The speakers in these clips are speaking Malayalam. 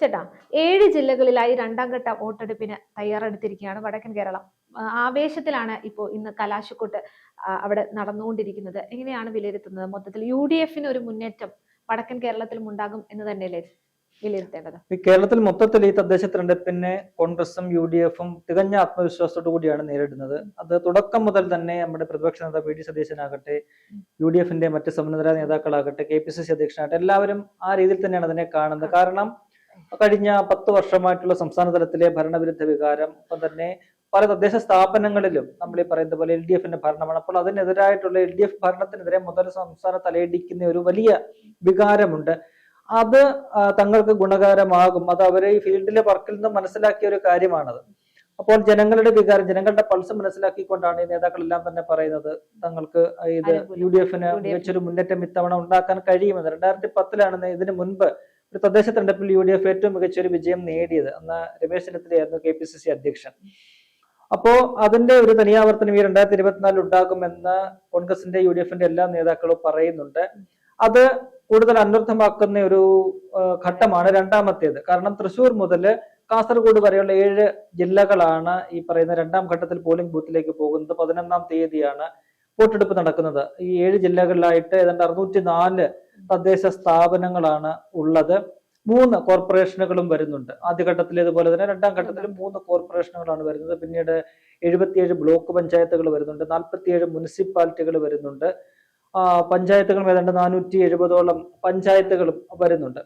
ചേട്ടാ ഏഴ് ജില്ലകളിലായി രണ്ടാം ഘട്ട വോട്ടെടുപ്പിന് തയ്യാറെടുത്തിരിക്കുകയാണ് വടക്കൻ കേരളം. ആവേശത്തിലാണ് ഇപ്പോൾ ഇന്ന് കലാശക്കൊട്ട് അവിടെ നടന്നുകൊണ്ടിരിക്കുന്നത്. എങ്ങനെയാണ് വിലയിരുത്തുന്നത്? മൊത്തത്തിൽ യു ഡി എഫിന് ഒരു മുന്നേറ്റം വടക്കൻ കേരളത്തിലും ഉണ്ടാകും എന്ന് തന്നെയല്ലേ വിലയിരുത്തേണ്ടത്? കേരളത്തിൽ മൊത്തത്തിൽ ഈ തദ്ദേശ തെരഞ്ഞെടുപ്പിനെ കോൺഗ്രസും യു ഡി എഫും തികഞ്ഞ ആത്മവിശ്വാസത്തോടു കൂടിയാണ് നേരിടുന്നത്. അത് തുടക്കം മുതൽ തന്നെ നമ്മുടെ പ്രതിപക്ഷ നേതാവ് വി ഡി. സതീശനാകട്ടെ യു ഡി എഫിന്റെ മറ്റ് സമുന്നതര നേതാക്കളാകട്ടെ കെ. പി. സി. സി അധ്യക്ഷനാകട്ടെ എല്ലാവരും ആ രീതിയിൽ തന്നെയാണ് അതിനെ കാണുന്നത്. കാരണം കഴിഞ്ഞ പത്ത് വർഷമായിട്ടുള്ള സംസ്ഥാന തലത്തിലെ ഭരണവിരുദ്ധ വികാരം ഒപ്പം തന്നെ പല തദ്ദേശ സ്ഥാപനങ്ങളിലും നമ്മൾ ഈ പറയുന്ന പോലെ എൽ ഡി എഫിന്റെ ഭരണമാണ്. അപ്പോൾ അതിനെതിരായിട്ടുള്ള എൽ ഡി എഫ് ഭരണത്തിനെതിരെ മുതൽ സംസ്ഥാന തലയിടിക്കുന്ന ഒരു വലിയ വികാരമുണ്ട്. അത് തങ്ങൾക്ക് ഗുണകരമാകും. അത് അവരെ ഈ ഫീൽഡിലെ വർക്കിൽ നിന്ന് മനസ്സിലാക്കിയ ഒരു കാര്യമാണത്. അപ്പോൾ ജനങ്ങളുടെ വികാരം ജനങ്ങളുടെ പൾസ് മനസ്സിലാക്കിക്കൊണ്ടാണ് ഈ നേതാക്കളെല്ലാം തന്നെ പറയുന്നത് തങ്ങൾക്ക് ഇത്. യു ഡി എഫിന് മികച്ചൊരു മുന്നേറ്റം ഇത്തവണ ഉണ്ടാക്കാൻ കഴിയുമെന്ന്. രണ്ടായിരത്തി പത്തിലാണ് ഇതിനു മുൻപ് ഒരു തദ്ദേശ തെരഞ്ഞെടുപ്പിൽ യു ഡി എഫ് ഏറ്റവും മികച്ചൊരു വിജയം നേടിയത് അന്ന് രമേശ് ചെന്നിത്തലയായിരുന്നു കെ പി സി സി അധ്യക്ഷൻ. അപ്പോ അതിന്റെ ഒരു തനിയാവർത്തനം ഈ രണ്ടായിരത്തി ഇരുപത്തിനാലിൽ ഉണ്ടാകുമെന്ന് കോൺഗ്രസിന്റെ യു ഡി എഫിന്റെ എല്ലാ നേതാക്കളും പറയുന്നുണ്ട്. അത് കൂടുതൽ അനർത്ഥമാക്കുന്ന ഒരു ഘട്ടമാണ് രണ്ടാമത്തേത്. കാരണം തൃശൂർ മുതൽ കാസർഗോഡ് വരെയുള്ള ഏഴ് ജില്ലകളാണ് ഈ പറയുന്ന രണ്ടാം ഘട്ടത്തിൽ പോളിംഗ് ബൂത്തിലേക്ക് പോകുന്നത്. പതിനൊന്നാം തീയതിയാണ് വോട്ടെടുപ്പ് നടക്കുന്നത്. ഈ ഏഴ് ജില്ലകളിലായിട്ട് ഏതാണ്ട് അറുന്നൂറ്റി നാല് തദ്ദേശ സ്ഥാപനങ്ങളാണ് ഉള്ളത്. മൂന്ന് കോർപ്പറേഷനുകളും വരുന്നുണ്ട്. ആദ്യഘട്ടത്തിൽ ഇതുപോലെ തന്നെ രണ്ടാം ഘട്ടത്തിലും മൂന്ന് കോർപ്പറേഷനുകളാണ് വരുന്നത്. പിന്നീട് എഴുപത്തിയേഴ് ബ്ലോക്ക് പഞ്ചായത്തുകൾ വരുന്നുണ്ട്. നാൽപ്പത്തിയേഴ് മുനിസിപ്പാലിറ്റികൾ വരുന്നുണ്ട്. പഞ്ചായത്തുകൾ പഞ്ചായത്തുകളും ഏതാണ്ട് നാനൂറ്റി എഴുപതോളം പഞ്ചായത്തുകളും വരുന്നുണ്ട്.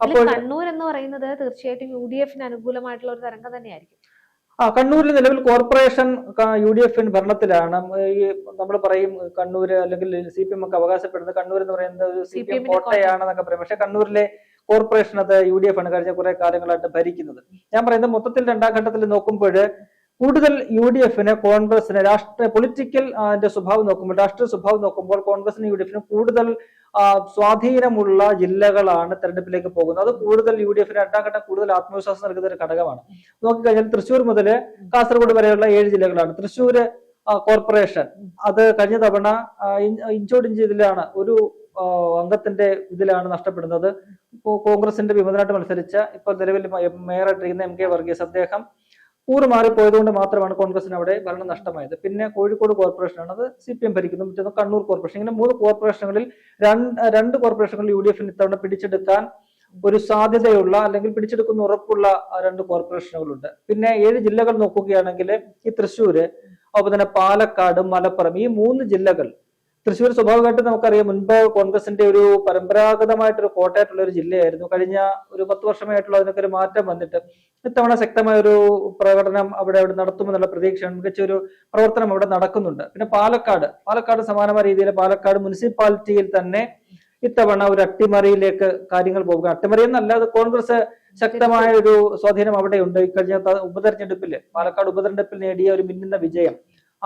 അപ്പോൾ കണ്ണൂർ എന്ന് പറയുന്നത് തീർച്ചയായിട്ടും യു ഡി എഫിന് അനുകൂലമായിട്ടുള്ള ഒരു തരംഗം തന്നെയായിരിക്കും. ആ കണ്ണൂരിൽ നിലവിൽ കോർപ്പറേഷൻ യു ഡി എഫിൻ ഭരണത്തിലാണ് ഈ നമ്മൾ പറയും കണ്ണൂര് അല്ലെങ്കിൽ സി പി എം ഒക്കെ അവകാശപ്പെടുന്നത് കണ്ണൂർ എന്ന് പറയുന്നത് ഒരു സി പി എം കോട്ടയാണെന്നൊക്കെ പറയും. പക്ഷെ കണ്ണൂരിലെ കോർപ്പറേഷൻ അത് യു ഡി എഫ് ആണ് കഴിഞ്ഞ കുറെ കാലങ്ങളായിട്ട് ഭരിക്കുന്നത്. ഞാൻ പറയുന്നത് മൊത്തത്തിൽ രണ്ടാം ഘട്ടത്തിൽ നോക്കുമ്പോൾ കൂടുതൽ യു ഡി എഫിന് കോൺഗ്രസിന് രാഷ്ട്രീയ പൊളിറ്റിക്കൽ അതിന്റെ സ്വഭാവം നോക്കുമ്പോൾ രാഷ്ട്രീയ സ്വഭാവം നോക്കുമ്പോൾ കോൺഗ്രസിന് യു ഡി എഫിന് കൂടുതൽ സ്വാധീനമുള്ള ജില്ലകളാണ് തെരഞ്ഞെടുപ്പിലേക്ക് പോകുന്നത്. അത് കൂടുതൽ യു ഡി എഫിന് രണ്ടാം ഘട്ടം കൂടുതൽ ആത്മവിശ്വാസം നൽകുന്ന ഒരു ഘടകമാണ്. നോക്കിക്കഴിഞ്ഞാൽ തൃശ്ശൂർ മുതൽ കാസർഗോഡ് വരെയുള്ള ഏഴ് ജില്ലകളാണ്. തൃശ്ശൂർ കോർപ്പറേഷൻ അത് കഴിഞ്ഞ തവണ ഇഞ്ചോടിഞ്ച് ഇതിലാണ് ഒരു അംഗത്തിന്റെ ഇതിലാണ് നഷ്ടപ്പെടുന്നത്. കോൺഗ്രസിന്റെ വിമതനായിട്ട് മത്സരിച്ച ഇപ്പോൾ നിലവിൽ മേയറായിട്ടിരിക്കുന്ന എം കെ വർഗീസ് അദ്ദേഹം കൂറ് മാറിപ്പോയതുകൊണ്ട് മാത്രമാണ് കോൺഗ്രസിന് അവിടെ ഭരണം നഷ്ടമായത്. പിന്നെ കോഴിക്കോട് കോർപ്പറേഷനാണ് അത് സി പി എം ഭരിക്കുന്നു മറ്റൊന്ന് കണ്ണൂർ കോർപ്പറേഷൻ. ഇങ്ങനെ മൂന്ന് കോർപ്പറേഷനുകളിൽ രണ്ട് രണ്ട് കോർപ്പറേഷനുകളിൽ യു ഡി എഫിന് ഇത്തവണ പിടിച്ചെടുക്കാൻ ഒരു സാധ്യതയുള്ള അല്ലെങ്കിൽ പിടിച്ചെടുക്കുന്ന ഉറപ്പുള്ള രണ്ട് കോർപ്പറേഷനുകളുണ്ട്. പിന്നെ ഏഴ് ജില്ലകൾ നോക്കുകയാണെങ്കിൽ ഈ തൃശ്ശൂര് അതുപോലെ തന്നെ പാലക്കാട് മലപ്പുറം ഈ മൂന്ന് ജില്ലകൾ തൃശ്ശൂർ സ്വഭാവമായിട്ട് നമുക്കറിയാം. മുൻപ് കോൺഗ്രസിന്റെ ഒരു പരമ്പരാഗതമായിട്ടൊരു കോട്ടയായിട്ടുള്ള ഒരു ജില്ലയായിരുന്നു. കഴിഞ്ഞ ഒരു പത്ത് വർഷമായിട്ടുള്ള അതിനൊക്കെ ഒരു മാറ്റം വന്നിട്ട് ഇത്തവണ ശക്തമായ ഒരു പ്രകടനം അവിടെ അവിടെ നടത്തുമെന്നുള്ള പ്രതീക്ഷയാണ്. മികച്ച ഒരു പ്രവർത്തനം അവിടെ നടക്കുന്നുണ്ട്. പിന്നെ പാലക്കാട്. പാലക്കാട് സമാനമായ രീതിയിൽ പാലക്കാട് മുനിസിപ്പാലിറ്റിയിൽ തന്നെ ഇത്തവണ ഒരു അട്ടിമറിയിലേക്ക് കാര്യങ്ങൾ പോകുക. അട്ടിമറി എന്നല്ല അത് കോൺഗ്രസ് ശക്തമായ ഒരു സ്വാധീനം അവിടെയുണ്ട്. ഈ കഴിഞ്ഞ ഉപതെരഞ്ഞെടുപ്പിൽ പാലക്കാട് ഉപതെരഞ്ഞെടുപ്പിൽ നേടിയ ഒരു മിന്നുന്ന വിജയം.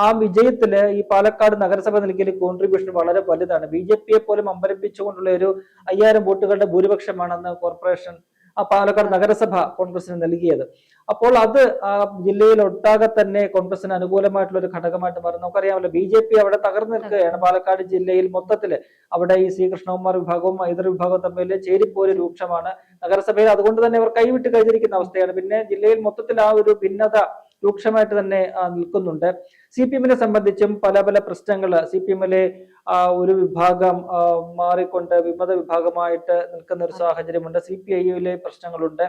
ആ വിജയത്തിൽ ഈ പാലക്കാട് നഗരസഭ നൽകിയ കോൺട്രിബ്യൂഷൻ വളരെ വലുതാണ്. ബി ജെ പിയെ പോലും അമ്പരപ്പിച്ചുകൊണ്ടുള്ള ഒരു അയ്യായിരം വോട്ടുകളുടെ ഭൂരിപക്ഷമാണെന്ന് കോർപ്പറേഷൻ ആ പാലക്കാട് നഗരസഭ കോൺഗ്രസിന് നൽകിയത്. അപ്പോൾ അത് ആ ജില്ലയിൽ ഒട്ടാകെ തന്നെ കോൺഗ്രസിന് അനുകൂലമായിട്ടുള്ള ഒരു ഘടകമായിട്ട് മാറും. നമുക്കറിയാമല്ലോ ബി ജെ പി അവിടെ തകർന്നു നിൽക്കുകയാണ്. പാലക്കാട് ജില്ലയിൽ മൊത്തത്തിൽ അവിടെ ഈ ശ്രീകൃഷ്ണകുമാർ വിഭാഗവും ഇതര വിഭാഗവും തമ്മിൽ ചേരിപ്പോര് രൂക്ഷമാണ്. നഗരസഭയിൽ അതുകൊണ്ട് തന്നെ അവർ കൈവിട്ട് കഴിഞ്ഞിരിക്കുന്ന അവസ്ഥയാണ്. പിന്നെ ജില്ലയിൽ മൊത്തത്തിൽ ആ ഒരു ഭിന്നത രൂക്ഷമായിട്ട് തന്നെ നിൽക്കുന്നുണ്ട്. സി പി എമ്മിനെ സംബന്ധിച്ചും പല പല പ്രശ്നങ്ങൾ സി പി എമ്മിലെ ഒരു വിഭാഗം മാറിക്കൊണ്ട് വിമത വിഭാഗമായിട്ട് നിൽക്കുന്ന ഒരു സാഹചര്യമുണ്ട്. സി പി ഐയിലെ പ്രശ്നങ്ങളുണ്ട്.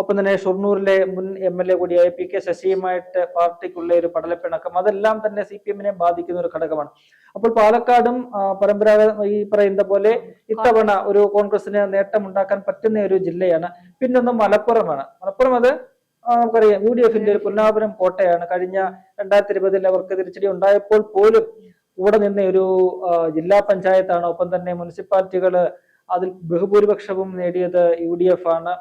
ഒപ്പം തന്നെ ഷൊർണൂരിലെ മുൻ എം എൽ എ കൂടിയായ പി കെ ശശിയുമായിട്ട് പാർട്ടിക്കുള്ള ഒരു പടലപ്പിണക്കം അതെല്ലാം തന്നെ സി പി എമ്മിനെ ബാധിക്കുന്ന ഒരു ഘടകമാണ്. അപ്പോൾ പാലക്കാടും പരമ്പരാഗത ഈ പറയുന്ന പോലെ ഇത്തവണ ഒരു കോൺഗ്രസിന് നേട്ടമുണ്ടാക്കാൻ പറ്റുന്ന ഒരു ജില്ലയാണ്. പിന്നൊന്ന് മലപ്പുറമാണ്. മലപ്പുറം അത് നമുക്കറിയാം യു ഡി എഫിന്റെ ഒരു പുന്നാപുരം കോട്ടയാണ്. കഴിഞ്ഞ രണ്ടായിരത്തി ഇരുപതിൽ അവർക്ക് തിരിച്ചടി ഉണ്ടായപ്പോൾ പോലും കൂടെ നിന്ന് ഒരു ജില്ലാ പഞ്ചായത്താണ്. ഒപ്പം തന്നെ മുനിസിപ്പാലിറ്റികൾ അതിൽ ബഹുഭൂരിപക്ഷവും നേടിയത് യു ഡി എഫ് ആണ്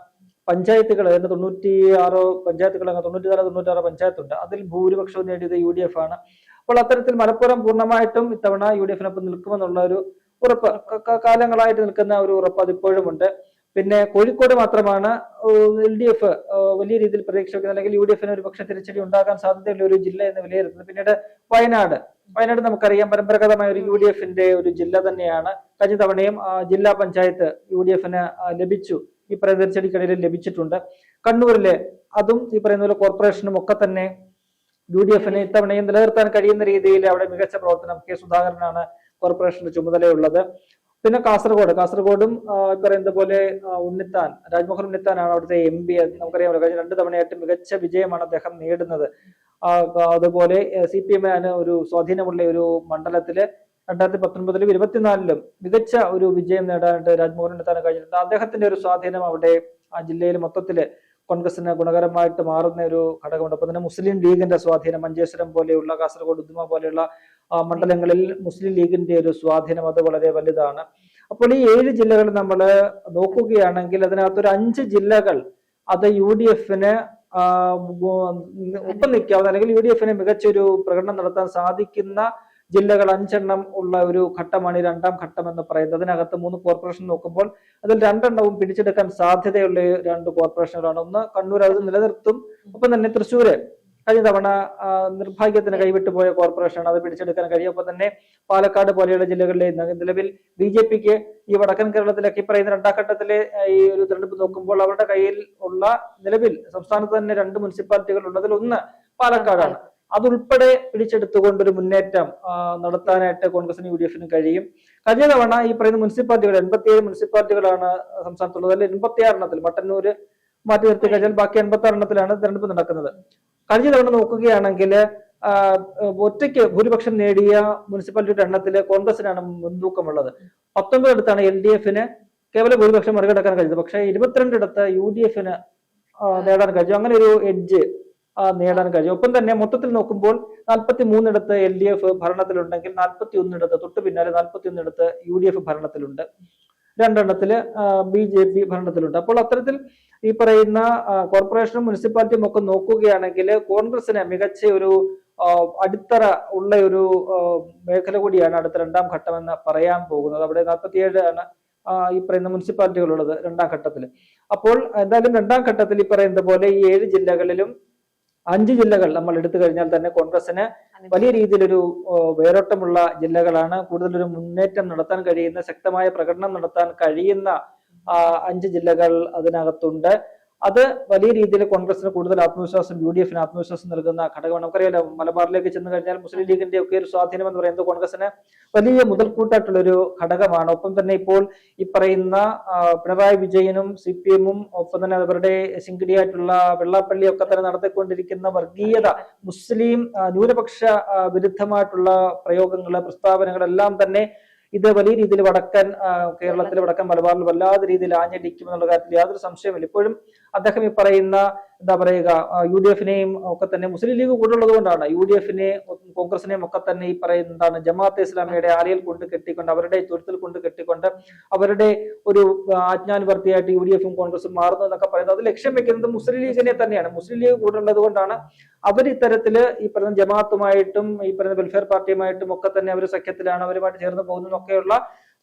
പഞ്ചായത്തുകൾ അതിന് തൊണ്ണൂറ്റി ആറോ പഞ്ചായത്തുകൾ അങ്ങ് തൊണ്ണൂറ്റി നാല് തൊണ്ണൂറ്റാറ് പഞ്ചായത്തുണ്ട്. അതിൽ ഭൂരിപക്ഷവും നേടിയത് യു ഡി എഫ് ആണ് അപ്പോൾ അത്തരത്തിൽ മലപ്പുറം പൂർണമായിട്ടും ഇത്തവണ യു ഡി എഫിനൊപ്പം നിൽക്കുമെന്നുള്ള ഒരു ഉറപ്പ് കാലങ്ങളായിട്ട് നിൽക്കുന്ന ഒരു ഉറപ്പ് അതിപ്പോഴും ഉണ്ട് പിന്നെ കോഴിക്കോട് മാത്രമാണ് എൽ ഡി എഫ് വലിയ രീതിയിൽ പ്രതീക്ഷ വയ്ക്കുന്നത് അല്ലെങ്കിൽ യു ഡി എഫിന് ഒരു പക്ഷേ തിരിച്ചടി ഉണ്ടാകാൻ സാധ്യതയുള്ള ഒരു ജില്ല എന്ന് വിലയിരുത്തുന്നത്. പിന്നീട് വയനാട്. വയനാട് നമുക്കറിയാം പരമ്പരാഗതമായ ഒരു യു ഡി എഫിന്റെ ഒരു ജില്ല തന്നെയാണ്. കഴിഞ്ഞ തവണയും ജില്ലാ പഞ്ചായത്ത് യു ഡി എഫിന് ലഭിച്ചു. ഈ പറയുന്ന തിരിച്ചടിക്കിടയിൽ ലഭിച്ചിട്ടുണ്ട്. കണ്ണൂരിലെ അതും ഈ പറയുന്ന പോലെ കോർപ്പറേഷനും ഒക്കെ തന്നെ യു ഡി എഫിന് ഇത്തവണയും നിലനിർത്താൻ കഴിയുന്ന രീതിയിൽ അവിടെ മികച്ച പ്രവർത്തനം കെ സുധാകരനാണ് കോർപ്പറേഷന്റെ ചുമതലയുള്ളത്. പിന്നെ കാസർഗോഡ്. കാസർഗോഡും പറയുന്നത് പോലെ ഉണ്ണിത്താൻ രാജ്മോഹൻ ഉണ്ണിത്താനാണ് അവിടുത്തെ എം പി നമുക്കറിയാമല്ലോ കഴിഞ്ഞ രണ്ട് തവണയായിട്ട് മികച്ച വിജയമാണ് അദ്ദേഹം നേടുന്നത്. അതുപോലെ സി പി എമ്മിന് ഒരു സ്വാധീനമുള്ള ഒരു മണ്ഡലത്തിൽ രണ്ടായിരത്തി പത്തൊൻപതിലും ഇരുപത്തിനാലിലും മികച്ച ഒരു വിജയം നേടാനായിട്ട് രാജ്മോഹൻ ഉണ്ണിത്താൻ കഴിഞ്ഞിട്ടുണ്ട്. അദ്ദേഹത്തിന്റെ ഒരു സ്വാധീനം അവിടെ ആ ജില്ലയിൽ മൊത്തത്തിൽ കോൺഗ്രസിന് ഗുണകരമായിട്ട് മാറുന്ന ഒരു ഘടകമുണ്ട്. അപ്പൊ തന്നെ മുസ്ലിം ലീഗിന്റെ സ്വാധീനം മഞ്ചേശ്വരം പോലെയുള്ള കാസർഗോഡ് ഉദ്യമ പോലെയുള്ള മണ്ഡലങ്ങളിൽ മുസ്ലിം ലീഗിന്റെ ഒരു സ്വാധീനം അത് വളരെ വലുതാണ്. അപ്പോൾ ഈ ഏഴ് ജില്ലകൾ നമ്മൾ നോക്കുകയാണെങ്കിൽ അതിനകത്തൊരു അഞ്ച് ജില്ലകൾ അത് യു ഡി എഫിന് ഒപ്പം നിൽക്കാവുന്ന അല്ലെങ്കിൽ യു ഡി എഫിന് മികച്ചൊരു പ്രകടനം നടത്താൻ സാധിക്കുന്ന ജില്ലകൾ അഞ്ചെണ്ണം ഉള്ള ഒരു ഘട്ടമാണ് ഈ രണ്ടാം ഘട്ടം എന്ന് പറയുന്നത്. അതിനകത്ത് മൂന്ന് കോർപ്പറേഷൻ നോക്കുമ്പോൾ അതിൽ രണ്ടെണ്ണവും പിടിച്ചെടുക്കാൻ സാധ്യതയുള്ള രണ്ട് കോർപ്പറേഷനുകളാണ്. ഒന്ന് കണ്ണൂർ അത് നിലനിർത്തും. ഒപ്പം തന്നെ തൃശ്ശൂര്. കഴിഞ്ഞ തവണ നിർഭാഗ്യത്തിന് കൈവിട്ടു പോയ കോർപ്പറേഷൻ അത് പിടിച്ചെടുക്കാൻ കഴിയും തന്നെ പാലക്കാട് പോലെയുള്ള ജില്ലകളിലെ നിലവിൽ ബി ജെ പിക്ക് ഈ വടക്കൻ കേരളത്തിലേക്ക് ഈ പറയുന്ന രണ്ടാം ഘട്ടത്തിലെ ഈ ഒരു തെരഞ്ഞെടുപ്പ് നോക്കുമ്പോൾ അവരുടെ കയ്യിൽ ഉള്ള നിലവിൽ സംസ്ഥാനത്ത് തന്നെ രണ്ട് മുനിസിപ്പാലിറ്റികൾ ഉള്ളതിൽ ഒന്ന് പാലക്കാടാണ്. അതുൾപ്പെടെ പിടിച്ചെടുത്തുകൊണ്ട് ഒരു മുന്നേറ്റം നടത്താനായിട്ട് കോൺഗ്രസിനും യു ഡി എഫിനും കഴിയും. കഴിഞ്ഞ തവണ ഈ പറയുന്ന മുനിസിപ്പാലിറ്റികൾ എൺപത്തിയേഴ് മുനിസിപ്പാലിറ്റികളാണ് സംസ്ഥാനത്തുള്ളത്. അതിൽ എൺപത്തിയാറെണ്ണത്തിൽ മട്ടന്നൂര് മാറ്റി നിർത്തി കഴിഞ്ഞാൽ ബാക്കി എൺപത്തി ആറെണ്ണത്തിലാണ് തെരഞ്ഞെടുപ്പ് നടക്കുന്നത്. കഴിഞ്ഞ തവണ നോക്കുകയാണെങ്കിൽ ഒറ്റയ്ക്ക് ഭൂരിപക്ഷം നേടിയ മുനിസിപ്പാലിറ്റിയുടെ എണ്ണത്തിൽ കോൺഗ്രസിനാണ് മുൻതൂക്കമുള്ളത്. പത്തൊമ്പതിടത്താണ് എൽ ഡി എഫിന് കേവല ഭൂരിപക്ഷം മറികടക്കാൻ കഴിഞ്ഞത്. പക്ഷേ ഇരുപത്തിരണ്ടിടത്ത് യു ഡി എഫിന് നേടാൻ കഴിഞ്ഞു. അങ്ങനെ ഒരു എഡ്ജ് നേടാൻ കഴിയും ഒപ്പം തന്നെ മൊത്തത്തിൽ നോക്കുമ്പോൾ നാൽപ്പത്തി മൂന്നിടത്ത് എൽ ഡി എഫ് ഭരണത്തിലുണ്ടെങ്കിൽ നാൽപ്പത്തി ഒന്നിടത്ത് തൊട്ട് പിന്നാലെ നാൽപ്പത്തി ഒന്നിടത്ത് യു ഡി എഫ് ഭരണത്തിലുണ്ട്. രണ്ടെണ്ണത്തിൽ ബി ജെ പി ഭരണത്തിലുണ്ട്. അപ്പോൾ അത്തരത്തിൽ ഈ പറയുന്ന കോർപ്പറേഷനും മുനിസിപ്പാലിറ്റിയും ഒക്കെ നോക്കുകയാണെങ്കിൽ കോൺഗ്രസിന് മികച്ച ഒരു അടിത്തറ ഉള്ള ഒരു മേഖല കൂടിയാണ് അടുത്ത രണ്ടാം ഘട്ടം എന്ന് പറയാൻ പോകുന്നത്. അവിടെ നാൽപ്പത്തിയേഴ് ആണ് ഈ പറയുന്ന മുനിസിപ്പാലിറ്റികളുള്ളത് രണ്ടാം ഘട്ടത്തിൽ അപ്പോൾ എന്തായാലും രണ്ടാം ഘട്ടത്തിൽ ഈ പറയുന്നത് പോലെ ഈ ഏഴ് ജില്ലകളിലും അഞ്ച് ജില്ലകൾ നമ്മൾ എടുത്തു കഴിഞ്ഞാൽ തന്നെ കോൺഗ്രസിന് വലിയ രീതിയിലൊരു വേരോട്ടമുള്ള ജില്ലകളാണ്. കൂടുതലൊരു മുന്നേറ്റം നടത്താൻ കഴിയുന്ന ശക്തമായ പ്രകടനം നടത്താൻ കഴിയുന്ന അഞ്ച് ജില്ലകൾ അതിനകത്തുണ്ട്. അത് വലിയ രീതിയിൽ കോൺഗ്രസിന് കൂടുതൽ ആത്മവിശ്വാസം യു ഡി എഫിന് ആത്മവിശ്വാസം നൽകുന്ന ഘടകമാണ്. നമുക്കറിയാലോ മലബാറിലേക്ക് ചെന്ന് കഴിഞ്ഞാൽ മുസ്ലിം ലീഗിന്റെ ഒക്കെ ഒരു സ്വാധീനം എന്ന് പറയുന്നത് കോൺഗ്രസിന് വലിയ മുതൽക്കൂട്ടായിട്ടുള്ള ഒരു ഘടകമാണ്. ഒപ്പം തന്നെ ഇപ്പോൾ ഈ പറയുന്ന പിണറായി വിജയനും സി പി എമ്മും ഒപ്പം തന്നെ അവരുടെ സിംഗിടിയായിട്ടുള്ള വെള്ളാപ്പള്ളി ഒക്കെ തന്നെ നടത്തിക്കൊണ്ടിരിക്കുന്ന വർഗീയത മുസ്ലിം ന്യൂനപക്ഷ വിരുദ്ധമായിട്ടുള്ള പ്രയോഗങ്ങൾ പ്രസ്താവനകളെല്ലാം തന്നെ ഇത് വലിയ രീതിയിൽ വടക്കൻ കേരളത്തിൽ വടക്കൻ മലബാറിൽ വല്ലാതെ രീതിയിൽ ആഞ്ഞടിക്കും എന്നുള്ള കാര്യത്തിൽ യാതൊരു സംശയമില്ല ഇപ്പോഴും അദ്ദേഹം ഈ പറയുന്ന എന്താ പറയുക യു ഡി എഫിനെയും ഒക്കെ തന്നെ മുസ്ലിം ലീഗ് കൂടുള്ളത് കൊണ്ടാണ് യു ഡി എഫിനെ കോൺഗ്രസിനെയും ഒക്കെ തന്നെ ഈ പറയുന്ന എന്താണ് ജമാഅത്തെ ഇസ്ലാമിയുടെ ആലയിൽ കൊണ്ട് കെട്ടിക്കൊണ്ട് അവരുടെ തൊഴുത്തിൽ കൊണ്ട് കെട്ടിക്കൊണ്ട് അവരുടെ ഒരു ആജ്ഞാനുവർത്തിയായിട്ട് യു ഡി എഫും കോൺഗ്രസും മാറുന്നു എന്നൊക്കെ പറയുന്നത്. അത് ലക്ഷ്യം വെക്കുന്നത് മുസ്ലിം ലീഗിനെ തന്നെയാണ്. മുസ്ലിം ലീഗ് കൂടുള്ളത് കൊണ്ടാണ് അവർ ഇത്തരത്തിൽ ഈ പറയുന്ന ജമാഅത്തുമായിട്ടും ഈ പറയുന്ന വെൽഫെയർ പാർട്ടിയുമായിട്ടും ഒക്കെ തന്നെ അവർ സഖ്യത്തിലാണ് അവരുമായിട്ട് ചേർന്ന് പോകുന്നതൊക്കെയുള്ള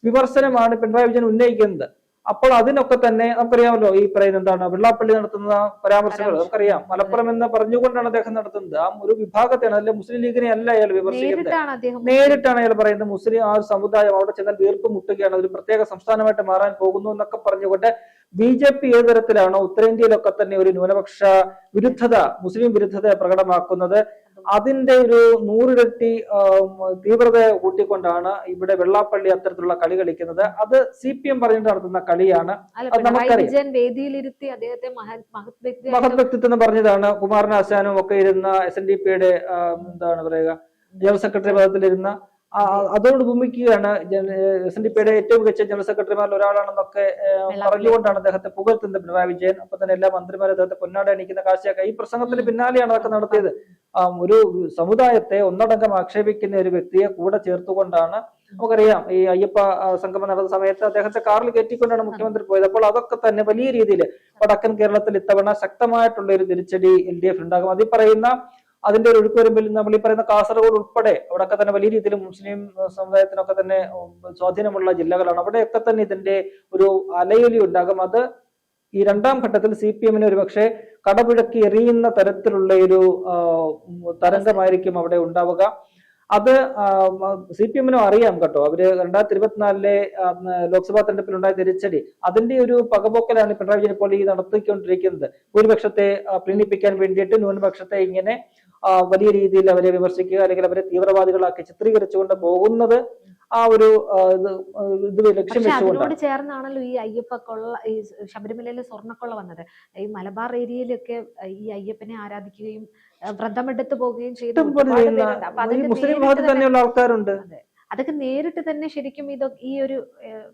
വിമർശനമാണ് പിണറായി വിജയൻ ഉന്നയിക്കുന്നത്. അപ്പോൾ അതിനൊക്കെ തന്നെ നമുക്കറിയാമല്ലോ ഈ പറയുന്ന എന്താണ് വെള്ളാപ്പള്ളി നടത്തുന്ന പരാമർശങ്ങൾ. നമുക്കറിയാം. മലപ്പുറം എന്ന് പറഞ്ഞുകൊണ്ടാണ് അദ്ദേഹം നടത്തുന്നത്. ആ ഒരു വിഭാഗത്തെയാണ്. അല്ലെ മുസ്ലിം ലീഗിനെ അല്ല അയാൾ വിമർശിക്കുന്നത്. നേരിട്ടാണ് അയാൾ പറയുന്നത്. മുസ്ലിം ആ ഒരു സമുദായം അവിടെ ചെന്നാൽ വീർപ്പ് മുട്ടുകയാണ്. ഒരു പ്രത്യേക സംസ്ഥാനമായിട്ട് മാറാൻ പോകുന്നു എന്നൊക്കെ പറഞ്ഞുകൊണ്ട് ബി ജെ പി ഏത് തരത്തിലാണോ ഉത്തരേന്ത്യയിലൊക്കെ തന്നെ ഒരു ന്യൂനപക്ഷ വിരുദ്ധത മുസ്ലിം വിരുദ്ധത പ്രകടമാക്കുന്നത്. അതിന്റെ ഒരു നൂറിരട്ടി തീവ്രത കൂട്ടിക്കൊണ്ടാണ് ഇവിടെ വെള്ളാപ്പള്ളി അത്തരത്തിലുള്ള കളി കളിക്കുന്നത്. അത് സി പി എം പറഞ്ഞിട്ട് നടത്തുന്ന കളിയാണ്. വേദിയിലിരുത്തി അദ്ദേഹത്തെ മഹത് വ്യക്തിത്വം എന്ന് പറഞ്ഞതാണ്. കുമാരനാശാനും ഒക്കെ ഇരുന്ന എസ് എൻ ഡി പിയുടെ എന്താണ് പറയുക ജനറൽ സെക്രട്ടറി പദത്തിലിരുന്ന അതോട് ഭൂമിക്കുകയാണ് എസ് എൻ ഡി പിയുടെ ഏറ്റവും മികച്ച ജനറൽ സെക്രട്ടറിമാരിൽ ഒരാളാണെന്നൊക്കെ. പറഞ്ഞുകൊണ്ടാണ് അദ്ദേഹത്തെ പുകഴ്ത്തുന്നത് പിണറായി വിജയൻ. അപ്പൊ തന്നെ എല്ലാ മന്ത്രിമാരും അദ്ദേഹത്തെ പൊന്നാടെ അണിക്കുന്ന കാഴ്ചയൊക്കെ ഈ പ്രസംഗത്തിന് പിന്നാലെയാണ് അതൊക്കെ നടത്തിയത്. ഒരു സമുദായത്തെ ഒന്നടങ്കം ആക്ഷേപിക്കുന്ന ഒരു വ്യക്തിയെ കൂടെ ചേർത്തുകൊണ്ടാണ് നമുക്കറിയാം ഈ അയ്യപ്പ സംഗമം നടന്ന സമയത്ത് അദ്ദേഹത്തെ കാറിൽ കയറ്റിക്കൊണ്ടാണ് മുഖ്യമന്ത്രി പോയത്. അപ്പോൾ അതൊക്കെ തന്നെ വലിയ രീതിയിൽ വടക്കൻ കേരളത്തിൽ ഇത്തവണ ശക്തമായിട്ടുള്ള ഒരു തിരിച്ചടി എൽ ഡി എഫ് ഉണ്ടാകും അതിൽ പറയുന്ന അതിന്റെ ഒരു ഒഴുക്ക് വരുമ്പോൾ നമ്മൾ ഈ പറയുന്ന കാസർഗോഡ് ഉൾപ്പെടെ അവിടെയൊക്കെ തന്നെ വലിയ രീതിയിൽ മുസ്ലിം സമുദായത്തിനൊക്കെ തന്നെ സ്വാധീനമുള്ള ജില്ലകളാണ്. അവിടെയൊക്കെ തന്നെ ഇതിന്റെ ഒരു അലയൊലി ഉണ്ടാകും. അത് ഈ രണ്ടാം ഘട്ടത്തിൽ സി പി എമ്മിന് ഒരുപക്ഷെ കടപുഴക്കി എറിയുന്ന തരത്തിലുള്ള ഒരു തരംഗമായിരിക്കും അവിടെ ഉണ്ടാവുക. അത് സി പി എമ്മിനും അറിയാം കേട്ടോ. അവർ രണ്ടായിരത്തി ഇരുപത്തിനാലിലെ ലോക്സഭാ തെരഞ്ഞെടുപ്പിൽ ഉണ്ടായ തിരിച്ചടി അതിന്റെ ഒരു പകപോക്കലാണ് പിണറായി വിജയൻ ഇപ്പോൾ ഈ നടത്തിക്കൊണ്ടിരിക്കുന്നത്. ഭൂരിപക്ഷത്തെ പ്രീണിപ്പിക്കാൻ വേണ്ടിയിട്ട് ന്യൂനപക്ഷത്തെ ഇങ്ങനെ വലിയ രീതിയിൽ അവരെ വിമർശിക്കുക അല്ലെങ്കിൽ അവരെ തീവ്രവാദികളാക്കി ചിത്രീകരിച്ചുകൊണ്ട് പോകുന്നത് ആ ഒരു ഇത് ലക്ഷ്യം വെച്ചുകൊണ്ട് ചേർന്നാണല്ലോ ഈ അയ്യപ്പ കൊള്ള ഈ ശബരിമലയിലെ സ്വർണക്കൊള്ള വന്നത്. ഈ മലബാർ ഏരിയയിലൊക്കെ ഈ അയ്യപ്പനെ ആരാധിക്കുകയും വ്രതമെടുത്ത് പോവുകയും ചെയ്ത മുസ്ലിം വിഭാഗത്തിൽ തന്നെയുള്ള ആൾക്കാരുണ്ട്. അതെ. അതൊക്കെ നേരിട്ട് തന്നെ ശരിക്കും ഇത് ഈ ഒരു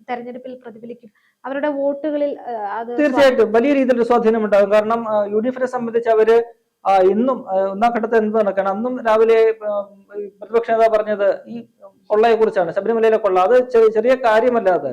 തെരഞ്ഞെടുപ്പിൽ പ്രതിഫലിക്കും. അവരുടെ വോട്ടുകളിൽ അത് തീർച്ചയായിട്ടും. വലിയ രീതിയിൽ സ്വാധീനം ഉണ്ടാകും കാരണം യു ഡി എഫിനെ സംബന്ധിച്ച് അവർ ഇന്നും ഒന്നാം ഘട്ടത്തിൽ എന്ത് നടക്കണം? അന്നും രാവിലെ പ്രതിപക്ഷ നേതാവ് പറഞ്ഞത് ഈ കൊള്ളയെ കുറിച്ചാണ് ശബരിമലയിലെ കൊള്ള. അത് ചെറിയ കാര്യമല്ല അത്.